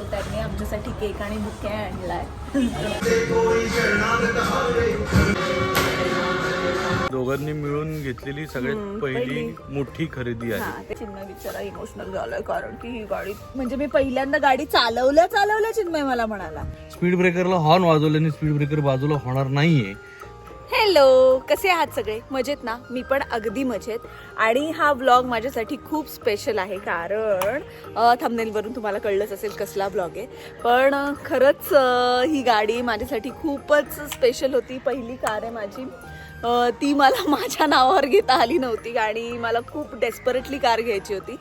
So त्यांनी आमच्यासाठी cake आणि बुके आणलाय दोघांनी मिळून घेतलेली सगळ्यात पहिली. मोठी खरेदी आहे. ते चिन्मय बिचारा इमोशनल झालोय कारण की ही गाडी म्हणजे मी पहिल्यांदा गाडी चालवल्या चालवल्या चिन्मय मला म्हणाला. स्पीड ब्रेकरला हॉर्न वाजवल्याने स्पीड ब्रेकर बाजूला होणार नाहीये. हॅलो कसे आहात सगळे? मजेत ना? मी पण अगदी मजेत. आणि हा ब्लॉग माझ्यासाठी खूप स्पेशल आहे कारण थंबनेलवरून तुम्हाला कळलंच असेल कसला ब्लॉग आहे. पण खरंच ही गाडी माझ्यासाठी खूपच स्पेशल होती. पहिली कार आहे माझी. ती मला माझ्या नावावर घेता आली नव्हती आणि मला खूप डेस्परेटली कार घ्यायची होती.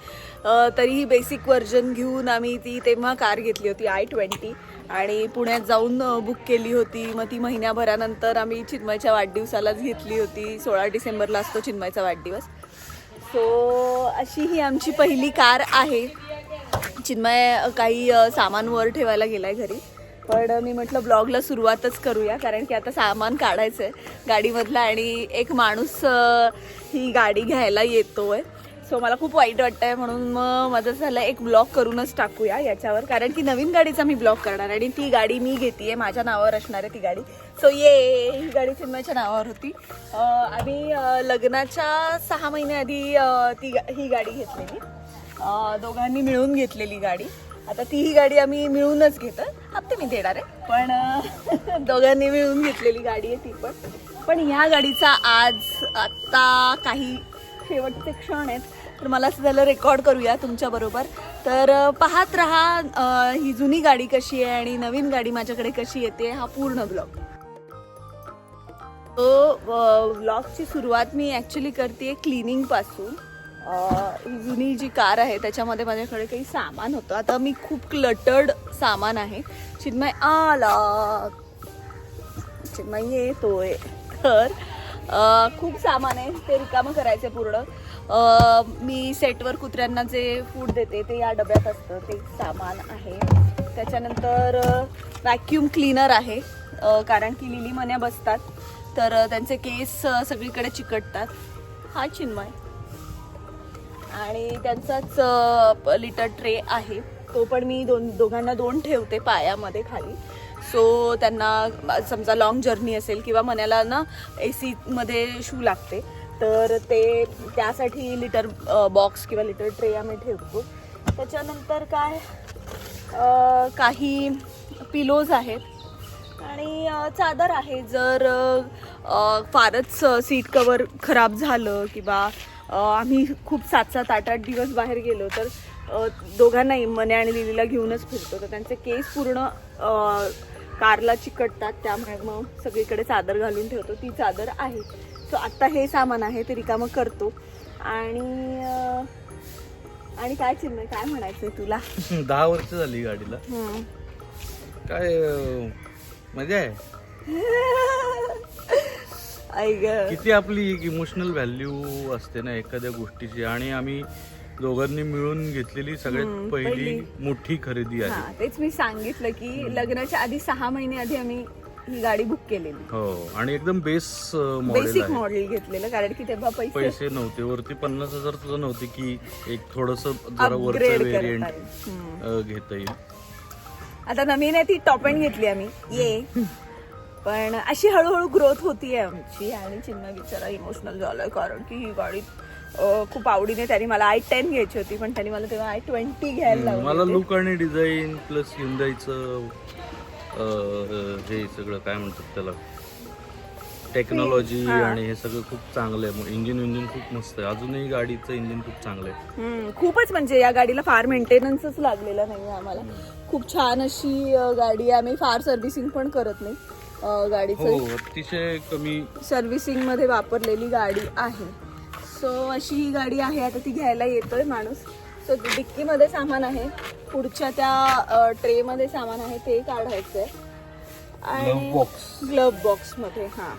तरीही बेसिक व्हर्जन घेऊन आम्ही ती तेव्हा कार घेतली होती आय ट्वेंटी आणि पुण्यात जाऊन बुक केली होती. मग ती महिन्याभरानंतर आम्ही चिन्मयच्या वाढदिवसालाच घेतली होती. सोळा डिसेंबरला असतो चिन्मयचा वाढदिवस. सो अशी ही आमची पहिली कार आहे. चिन्मय काही सामान वर ठेवायला गेलाय घरी. पण मी म्हटलं ब्लॉगला सुरुवातच करूया. कारण की आता सामान काढायचं आहे गाडीमधलं आणि एक माणूस ही गाडी घ्यायला येतो आहे सो मला खूप वाईट वाटतंय म्हणून मग माझं झालं. एक ब्लॉग करूनच टाकूया याच्यावर. कारण की नवीन गाडीचा मी ब्लॉग करणार आणि ती गाडी मी घेते माझ्या नावावर असणार आहे ती गाडी. सो ये ही गाडी चिन्मयच्या नावावर होती. आम्ही लग्नाच्या सहा महिन्याआधी ती गा- ही गाडी घेतलेली. दोघांनी मिळून घेतलेली गाडी. आता ती ही गाडी आम्ही मिळूनच घेतो हप्ते मी देणार आहे. पण दोघांनी मिळून घेतलेली गाडी आहे ती पण. पण ह्या गाडीचा आज आत्ता काही शेवटचे क्षण आहेत. तर मला असं झालं रेकॉर्ड करूया तुमच्याबरोबर तर पाहत राहा ही जुनी गाडी कशी आहे आणि नवीन गाडी माझ्याकडे कशी येते हा पूर्ण ब्लॉग तो ब्लॉगची सुरुवात मी ॲक्च्युली करते क्लिनिंगपासून ही जुनी जी कार आहे त्याच्यामध्ये माझ्याकडे काही सामान होतं. आता मी खूप क्लटर्ड सामान आहे. चिन्मय आला. चिन्मय येतोय. तर खूप सामान आहे ते रिकामं करायचं पूर्ण. मी सेटवर कुत्र्यांना जे फूड देते ते या डब्यात असतं. ते सामान आहे. त्याच्यानंतर व्हॅक्यूम क्लीनर आहे. कारण की लिली मन्या बसतात. तर त्यांचे केस सगळीकडे चिकटतात. हा चिन्मय. आणि त्यांचाच लिटर ट्रे आहे. तो पण मी दोन दोघांना दोन ठेवते पायामध्ये खाली. सो त्यांना समजा लॉंग जर्नी असेल किंवा मनाला ना ए सीमध्ये शू लागते तर ते त्यासाठी लिटर बॉक्स किंवा लिटर ट्रे आम्ही ठेवतो. त्याच्यानंतर काय काही पिलोज आहेत. आणि चादर आहे. जर फारच सीट कवर खराब झालं किंवा आम्ही खूप सात सात आठ आठ दिवस बाहेर गेलो तर दोघांनाही मने आणि लिलीला घेऊनच फिरतो. तर त्यांचे केस पूर्ण कारला चिकटतात त्यामुळे मग सगळीकडे चादर घालून ठेवतो. ती चादर आहे. सो आत्ता हे सामान आहे ते रिकामं करतो. आणि आणि काय चिन्मय काय म्हणायचंय तुला? दहा वर्ष झाली गाडीला. काय मजा आहे? किती आपली एक इमोशनल व्हॅल्यू असते ना एखाद्या गोष्टीची. आणि आम्ही दोघांनी मिळून घेतलेली सगळ्यात पहिली. मोठी खरेदी आहे. हा तेच मी सांगितलं की लग्नाच्या आधी सहा महिने आधी आम्ही ही गाडी बुक केलेली. हो आणि एकदम बेस मॉडेल बेसिक आहे. मॉडेल घेतलेलं कारण की तेव्हा पैसे पैसे नव्हते. वरती पन्नास हजार सुद्धा नव्हते की एक थोडस जरा वरचं अपग्रेड व्हेरियंट करता येईल. घेता येईल. आता नवीन आहे ती टॉप एंड घेतली आम्ही. ये. पण अशी हळूहळू ग्रोथ होतीये आमची. आणि चिन्ह बिचारा इमोशनल झालोय कारण की ही गाडी खूप आवडीने त्यांनी मला आय टेन घ्यायची होती पण त्यांनी मला तेव्हा आय ट्वेंटी घ्यायला लावली मला होती. लुक आणि डिझाईन प्लस हिंदाईचं हे सगळं काय म्हणतात त्याला? टेक्नॉलॉजी. आणि हे सगळं खूप चांगलं आहे. इंजिन इंजिन खूप मस्त आहे. अजूनही गाडीचं इंजिन खूप चांगलं आहे. हम्म, खूपच म्हणजे या गाडीला फार मेंटेनन्सच लागलेला नाही आम्हाला. खूप छान अशी अं, गाडी आहे. आम्ही फार सर्व्हिसिंग पण करत नाही. अं, गाडीचं. हो अतिशय कमी. सर्व्हिसिंगमध्ये वापरलेली गाडी आहे. सो अशी ही गाडी आहे आता ती घ्यायला येतोय माणूस. सो डिक्कीमध्ये सामान आहे. पुढच्या त्या ट्रे मध्ये सामान आहे ते काढायचंय. Glove box. ग्लव बॉक्समध्ये हा.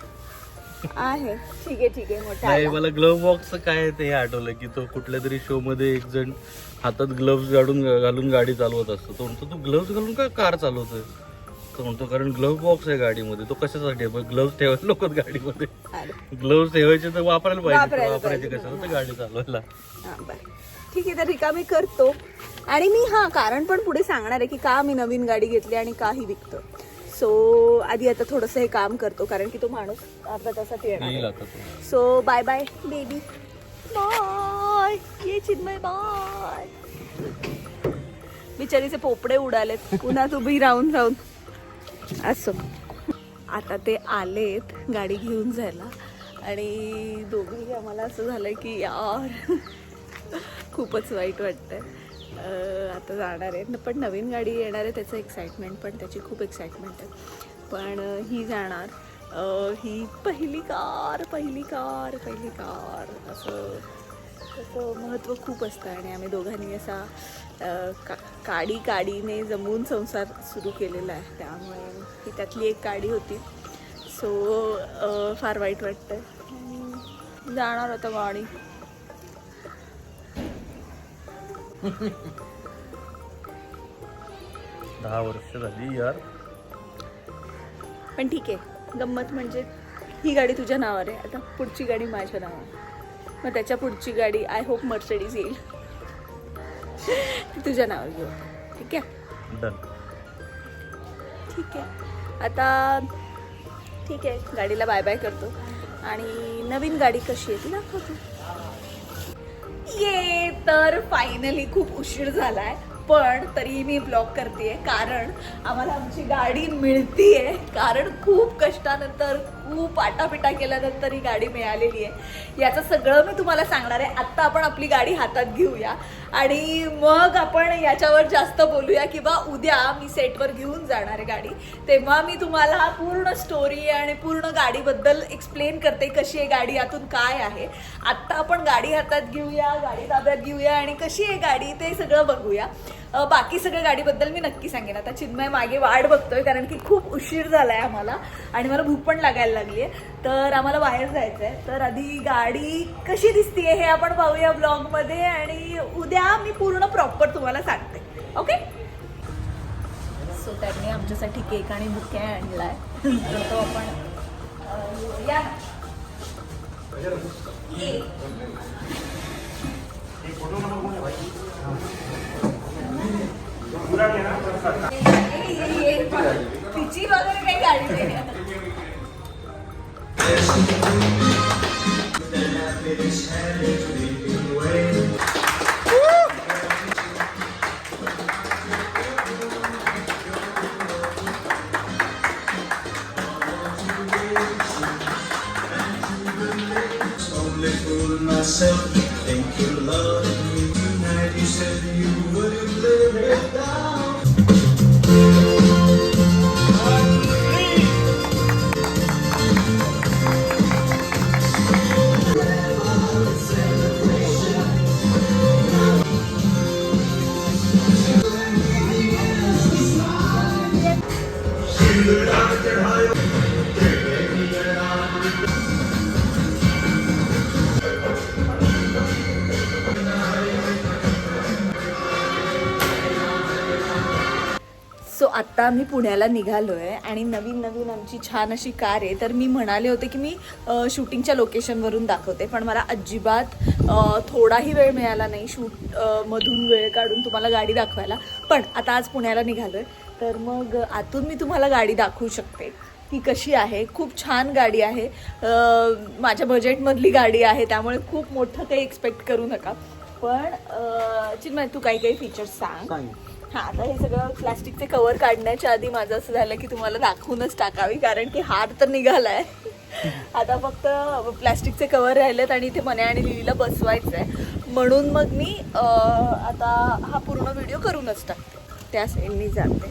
आहे. ठीक आहे ठीक आहे मोठा नाही. मला ग्लव्ह बॉक्स काय आहे ते आठवलं की तो कुठल्या तरी शो मध्ये एक जण हातात ग्लव्ह घालून घालून गाडी चालवत असतो. तो म्हणतो तू ग्लव्ह घालून का कार चालवतोय? तो म्हणतो कारण ग्लव्ह बॉक्स आहे गाडीमध्ये. तो कशासाठी ग्लव्ह ठेवायला लोक गाडीमध्ये. ग्लव्ह ठेवायचे तर वापरायला पाहिजे. वापरायचे कशाला? तर गाडी चालवायला. ठीक आहे तर रिकामी करतो. आणि मी हां कारण पण पुढे सांगणार आहे की का मी नवीन गाडी घेतली आणि का ही विकतो. सो आधी आता थोडंसं हे काम करतो कारण की तो माणूस अर्धा तासात येणार so bye bye baby bye ये चिन्मय बाय बिचारीचे पोपडे उडालेत. उन्हात उभी राहून राहून असो. आता ते आलेत गाडी घेऊन जायला. आणि दोघंही आम्हाला असं झालं की यार खूपच वाईट वाटतं आता जाणार आहे पण नवीन गाडी येणार आहे त्याचं एक्साइटमेंट पण त्याची खूप एक्साइटमेंट आहे. पण ही जाणार. ही पहिली कार पहिली कार पहिली कार. असं त्याचं महत्त्व खूप असतं. आणि आम्ही दोघांनी असा का काडी काडीने जमवून संसार सुरू केलेला आहे. त्यामुळे ही त्यातली एक काडी होती. सो फार वाईट वाटतं जाणार आता गाडी दहा वर्ष झाली यार. पण ठीक आहे. गंमत म्हणजे ही गाडी तुझ्या नावावर आहे. आता पुढची गाडी माझ्या नावावर मग त्याच्या पुढची गाडी आय होप मर्सडीज येईल. तुझ्या नावावर घेऊ. ठीक आहे? डन ठीक आहे. आता ठीक आहे. गाडीला बाय बाय करतो. आणि नवीन गाडी कशी आहे ती दाखवतो ये तर फायनली खूप उशीर झालाय. पण तरी मी ब्लॉक करते कारण आम्हाला आमची गाडी मिळतीये. कारण खूप कष्टानंतर खूप आटापिटा केल्यानंतर ही गाडी मिळालेली आहे याचं सगळं मी तुम्हाला सांगणार आहे. आत्ता आपण आपली गाडी हातात घेऊया. आणि मग आपण याच्यावर जास्त बोलूया किंवा उद्या मी सेटवर घेऊन जाणार आहे गाडी. तेव्हा मी तुम्हाला पूर्ण स्टोरी आणि पूर्ण गाडीबद्दल एक्सप्लेन करते कशी आहे गाडी यातून काय आहे. आत्ता आपण गाडी हातात घेऊया गाडी ताब्यात घेऊया आणि कशी आहे गाडी ते सगळं बघूया. बाकी सगळ्या गाडीबद्दल मी नक्की सांगेन. आता चिन्मय मागे वाट बघतोय कारण की खूप उशीर झालाय आम्हाला आणि मला भूक पण लागायला लागली आहे तर आम्हाला बाहेर जायचं आहे तर आधी गाडी कशी दिसतीये हे आपण पाहूया ब्लॉगमध्ये आणि उद्या मी पूर्ण प्रॉपर तुम्हाला सांगते. ओके? सो त्यांनी आमच्यासाठी केक आणि बुके आणलाय. तर तो आपण या. ये. ये, तिची वगैरे काही गाडी नाही आम्ही पुण्याला निघालो आहे आणि नवीन नवीन आमची छान अशी कार आहे. तर मी म्हणाले होते की मी शूटिंगच्या लोकेशनवरून दाखवते पण मला अजिबात थोडाही वेळ मिळाला नाही शूट मधून वेळ काढून तुम्हाला गाडी दाखवायला. पण आता आज पुण्याला निघालो आहे तर मग आतून मी तुम्हाला गाडी दाखवू शकते. ती कशी आहे? खूप छान गाडी आहे. माझ्या बजेटमधली गाडी आहे त्यामुळे खूप मोठं काही एक्सपेक्ट करू नका. पण चिन्मय तू काही काही फीचर्स सांग. हां आता हे सगळं प्लास्टिकचे कवर काढण्याच्या आधी माझं असं झालं की तुम्हाला दाखवूनच टाकावी कारण की हार तर निघालाय. आता फक्त प्लास्टिकचे कवर राहिलेत आणि इथे मने आणि लिलीला बसवायचं आहे म्हणून मग मी आता हा पूर्ण व्हिडिओ करूनच टाकते. त्या साईडनी जाते.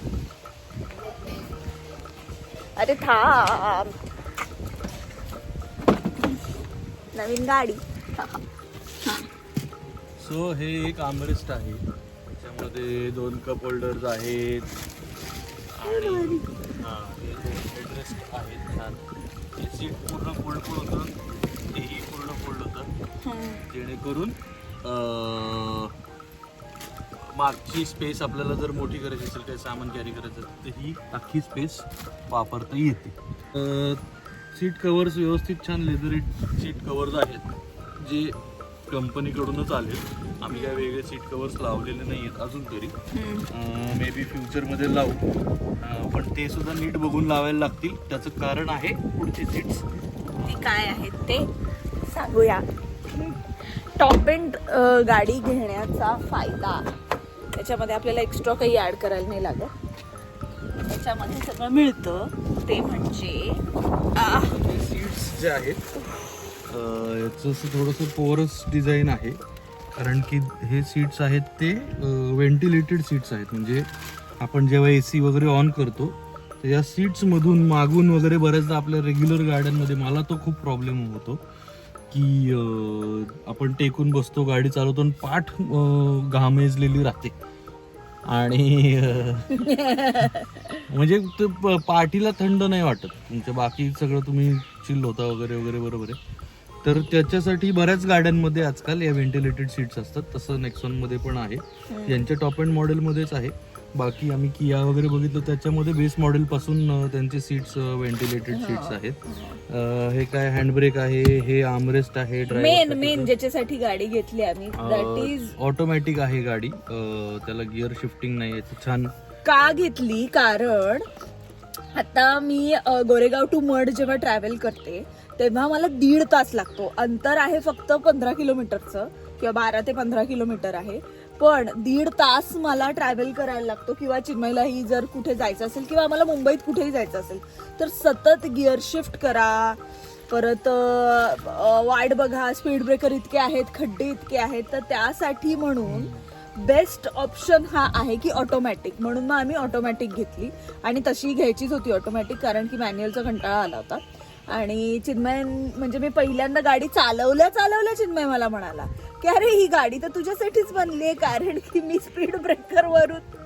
अरे था नवीन गाडी. सो हे एक आमरेस्ट आहे. त्याच्यामध्ये दोन कप होल्डर्स आहेत. आणि हा, आहेत. छान. हे सीट पूर्ण फोल्ड पण होतं. तेही पूर्ण फोल्ड होतं. जेणेकरून मागची स्पेस आपल्याला जर मोठी करायची असेल काही सामान कॅरी करायचं असेल तर ही अख्खी स्पेस वापरता येते. सीट कवर्स व्यवस्थित छान लेदर सीट कवर्स आहेत. जे कंपनीकडूनच आले आम्ही काय वेगळे सीट कवर्स लावलेले नाही आहेत अजून तरी. मे बी फ्युचरमध्ये लावू. पण ते सुद्धा नीट बघून लावायला लागतील. त्याचं कारण आहे पुढचे सीट्स ती काय आहेत ते सांगूया. टॉप एंड गाडी घेण्याचा फायदा. त्याच्यामध्ये आपल्याला एक्स्ट्रा काही ॲड करायला नाही लागत. त्याच्यामध्ये सगळं मिळतं. ते म्हणजे सीट्स जे आहेत याचं असं थोडंसं पोरस डिझाईन आहे. कारण की हे सीट्स आहेत ते व्हेंटिलेटेड सीट्स आहेत. म्हणजे आपण जेव्हा ए सी वगैरे ऑन करतो तर या सीट्समधून मागून वगैरे बऱ्याचदा आपल्या रेग्युलर गाड्यांमध्ये मला तो खूप प्रॉब्लेम होतो. की आपण टेकून बसतो गाडी चालवतो आणि पाठ घामेजलेली राहते. आणि म्हणजे पाठीला थंड नाही वाटत. तुमच्या बाकी सगळं तुम्ही चिल होता वगैरे वगैरे बरोबर आहे. तर त्याच्यासाठी बऱ्याच गाड्यांमध्ये आजकाल या व्हेंटिलेटेड सीट्स असतात. तसं नेक्सॉनमध्ये पण आहे. यांच्या टॉप एंड मॉडेलमध्येच आहे. बाकी आम्ही किया वगैरे बघितलं त्याच्यामध्ये बेस मॉडेल पासून अं, त्यांचे सीट्स व्हेंटिलेटेड सीट्स आहेत. हे काय हँडब्रेक आहे हे आर्मरेस्ट आहे मेन मेन ज्याच्यासाठी गाडी घेतली आम्ही. दॅट इज ऑटोमॅटिक आहे गाडी. त्याला गिअर शिफ्टिंग नाही छान का घेतली? कारण आता मी गोरेगाव टू मड जेव्हा ट्रॅव्हल करते तेव्हा मला दीड तास लागतो. अंतर आहे फक्त पंधरा किलोमीटरचं किंवा बारा ते पंधरा किलोमीटर आहे. पण दीड तास मला ट्रॅव्हल करायला लागतो किंवा चिन्मयलाही जर कुठे जायचं असेल किंवा आम्हाला मुंबईत कुठेही जायचं असेल तर सतत गिअर शिफ्ट करा. परत वाट बघा स्पीड ब्रेकर इतके आहेत खड्डे इतके आहेत तर त्यासाठी म्हणून बेस्ट ऑप्शन हा आहे की ऑटोमॅटिक. म्हणून मग आम्ही ऑटोमॅटिक घेतली. आणि तशी घ्यायचीच होती ऑटोमॅटिक कारण की मॅन्युअलचा कंटाळा आला होता. आणि चिन्मय म्हणजे मी पहिल्यांदा गाडी चालवल्या चालवल्या चिन्मय मला म्हणाला की अरे ही गाडी तर तुझ्यासाठीच बनली आहे कारण की मी स्पीड ब्रेकर वरून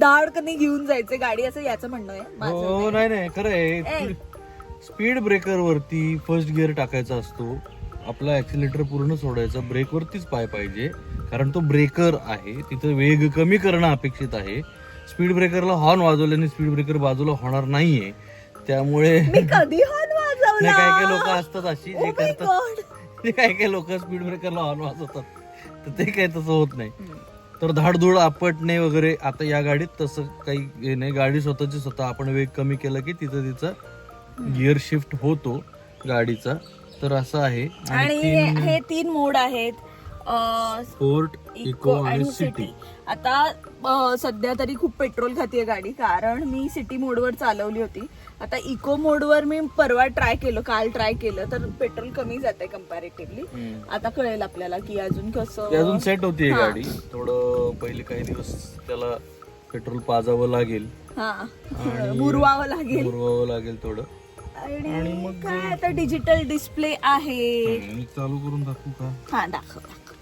धाडकने घेऊन जायचे गाडी. असं याचं म्हणणं आहे. माझं हो नाही नाही खरं आहे. स्पीड ब्रेकर वरती फर्स्ट गिअर टाकायचा असतो. आपला ऍक्सिलेटर पूर्ण सोडायचा ब्रेक वरतीच पाय पाहिजे. कारण तो ब्रेकर आहे. तिथं वेग कमी करणं अपेक्षित आहे. स्पीड ब्रेकरला हॉर्न वाजवल्याने स्पीड ब्रेकर बाजूला होणार नाहीये. त्यामुळे मी कधी हॉर्न वाजवला नाही काही काही लोक असतात अशी Oh जे my करतात. ते काही काही लोक स्पीड ब्रेकरला हॉर्न वाजवतात. तर ते काही तसं होत नाही. तर धाडधूड आपटणे वगैरे आता या गाडीत तसं काही नाही. गाडी स्वतःची स्वतः आपण वेग कमी केला की तिथं तिचा गिअर शिफ्ट होतो गाडीचा. तर असं आहे. आणि हे तीन मोड आहेत. अं, स्पोर्ट इको आणि सिटी आता अं, सध्या तरी खूप पेट्रोल खातीये गाडी कारण मी सिटी मोडवर चालवली होती. आता इको मोडवर मी परवा ट्राय केलं काल ट्राय केलं तर पेट्रोल कमी जाते कम्पॅरेटिव्हली आता कळेल आपल्याला की अजून ती कसं अजून सेट होती हा. गाडी. थोडं पहिले काही दिवस त्याला पेट्रोल पाजावं लागेल. हा. मुरवावं लागेल. पुरवावं लागेल थोडं. आणि काय आता डिजिटल डिस्प्ले आहे. मी चालू करून दाखवू का? हा दाखव दाखव.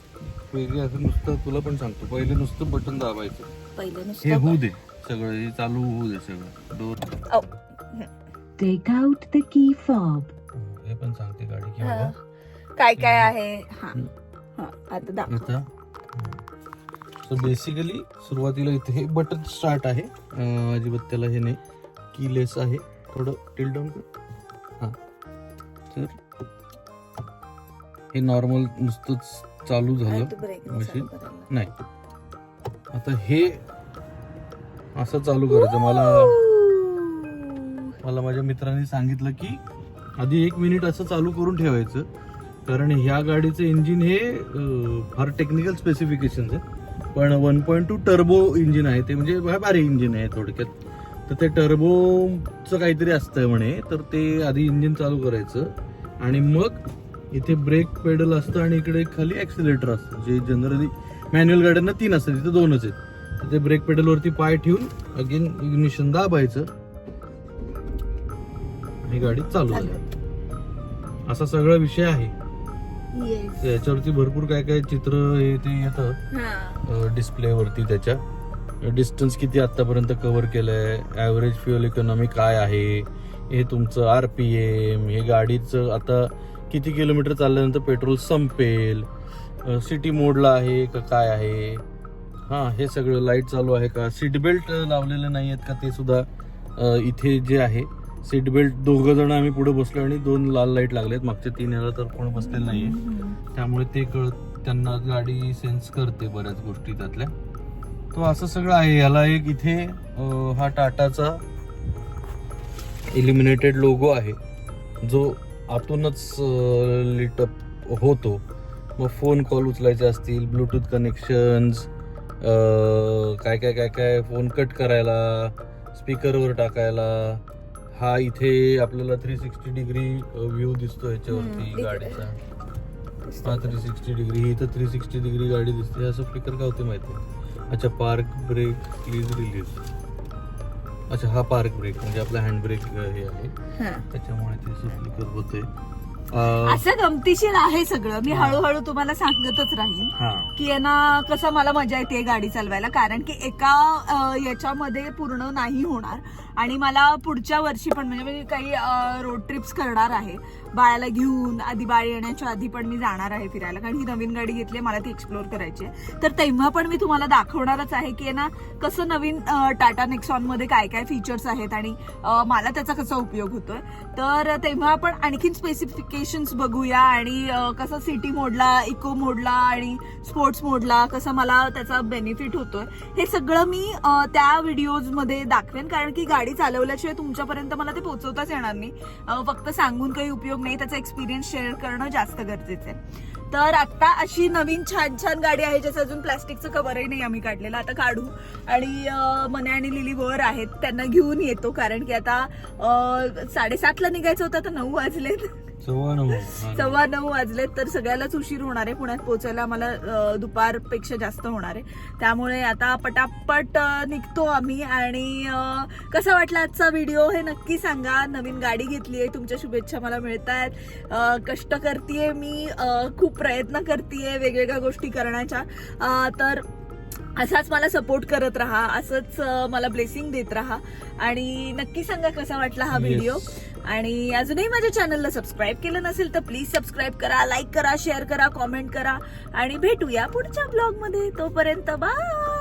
वेगळे असं नुसतं तुला पण सांगतो. पहिले नुसतं बटन दाबायचं. पहिलं हे नुसतं होऊ दे सगळं हे चालू होऊ दे सगळं. डोर औ. Take out the key fob. हे पण सांगते गाडी की हा. बाबा. काय काय आहे? हा. हा आता दाखव. आता? सो बेसिकली सुरुवातीला इथे हे बटन स्टार्ट आहे. अं, अजिबात त्याला हे नाही. कीलेस आहे. थोडं टिल डाऊन कर. हां तर हे नॉर्मल नुसतंच चालू झालं. मशीन. नाही. आता हे असं चालू करायचं. मला मला माझ्या मित्रांनी सांगितलं की आधी एक मिनिट असं चालू करून ठेवायचं. कारण ह्या गाडीचं इंजिन हे फार टेक्निकल स्पेसिफिकेशन आहे पण one point two turbo engine आहे. ते म्हणजे भारी इंजिन आहे थोडक्यात. तर ते टर्बोचं काहीतरी असतं म्हणे. तर ते आधी इंजिन चालू करायचं. आणि मग इथे ब्रेक पेडल असतं आणि इकडे खाली ऍक्सिलेटर असतं जे जनरली मॅन्युअल गाड्यांना तीन असतात तिथे दोनच आहेत. तर ते ब्रेक पेडलवरती पाय ठेवून अगेन इग्निशन दाबायचं. ही गाडी चालू झाली. असा सगळा विषय आहे. याच्यावरती भरपूर काय काय चित्र हे ते येतं. हा. डिस्प्ले वरती त्याच्या. डिस्टन्स किती आतापर्यंत कव्हर केलंय? ॲव्हरेज फ्युअल इकॉनॉमी काय आहे? हे तुमचं आर पी एम हे गाडीचं आता किती किलोमीटर चालल्यानंतर पेट्रोल संपेल? सिटी मोडला आहे का काय आहे? हां हे सगळं लाइट चालू आहे का? सीट बेल्ट लावलेले नाही आहेत का ते सुद्धा इथे जे आहे सीट बेल्ट दोघं जण आम्ही पुढे बसलो आणि दोन लाल लाइट लागलेत. मागच्या तीन याला तर कोण बसलेलं नाहीये. त्यामुळे ते कळत त्यांना गाडी सेन्स करते बऱ्याच गोष्टी त्यातल्या. तो असं सगळं आहे. याला एक इथे हा टाटाचा इलिमिनेटेड लोगो आहे जो आतूनच लिटअप होतो. मग फोन कॉल उचलायचे असतील ब्लूटूथ कनेक्शन्स काय काय काय काय फोन कट करायला स्पीकरवर टाकायला. हा इथे आपल्याला थ्री सिक्स्टी डिग्री व्ह्यू दिसतो ह्याच्यावरती. गाडीचा. हा थ्री सिक्स्टी डिग्री ही तर थ्री सिक्स्टी डिग्री गाडी दिसते. असं फ्लिकर का होते माहिती? अच्छा पार्क ब्रेक प्लीज रिलीज अच्छा हा पार्क ब्रेक म्हणजे आपला हँड ब्रेक हे आहे. त्याच्यामुळे ते असं फ्लिकर होते. असं गमतीशीर आहे सगळं. मी हळूहळू तुम्हाला सांगतच राहीन हा. की यांना कसं मला मजा येते गाडी चालवायला. कारण की एका याच्यामध्ये पूर्ण नाही होणार. आणि मला पुढच्या वर्षी पण म्हणजे मी काही रोड ट्रिप्स करणार आहे. बाळाला घेऊन आधी बाळ येण्याच्या आधी पण मी जाणार आहे फिरायला. कारण ही नवीन गाडी घेतली मला ती एक्सप्लोर करायची आहे. तर तेव्हा पण मी तुम्हाला दाखवणारच आहे की ना कसं नवीन टाटा नेक्सॉनमध्ये काय काय फीचर्स आहेत आणि मला त्याचा कसा उपयोग होतोय. तर तेव्हा आपण आणखीन स्पेसिफिकेशन्स बघूया आणि कसं सिटी मोडला इको मोडला आणि स्पोर्ट्स मोडला कसं मला त्याचा बेनिफिट होतोय. हे सगळं मी त्या व्हिडिओजमध्ये दाखवेन. कारण की गाडी चालवल्याशिवाय तुमच्यापर्यंत मला ते पोहोचवताच येणार नाही. फक्त सांगून काही उपयोग नाही त्याचा एक्सपिरियन्स शेअर करणं जास्त गरजेचं आहे. तर आता अशी नवीन छान छान गाडी आहे ज्याचं अजून प्लास्टिकचं कव्हरही नाही आम्ही काढलेलं. आता काढू. आणि मने आणि लिली वर आहेत. त्यांना घेऊन येतो कारण की आता साडेसातला निघायचं होतं तर नऊ वाजलेत. सव्वा नऊ. सव्वा नऊ वाजलेत तर सगळ्यालाच उशीर होणार आहे. पुण्यात पोहोचायला अ, दुपारपेक्षा जास्त होणार आहे. त्यामुळे आता पटापट निघतो आम्ही आणि कसा वाटला आजचा व्हिडिओ हे नक्की सांगा. नवीन गाडी घेतली आहे तुमच्या शुभेच्छा मला मिळत आहेत कष्ट करतेय मी खूप प्रयत्न करतेय वेगवेगळ्या गोष्टी करण्याच्या. तर असाच मला सपोर्ट करत राहा असंच मला ब्लेसिंग देत राहा. आणि नक्की सांगा कसा वाटला हा Yes. आणि अजूनही माझ्या चॅनलला सबस्क्राईब केलं नसेल तर प्लीज सबस्क्राईब करा लाईक करा शेअर करा कॉमेंट करा. आणि भेटूया पुढच्या ब्लॉगमध्ये तोपर्यंत बाय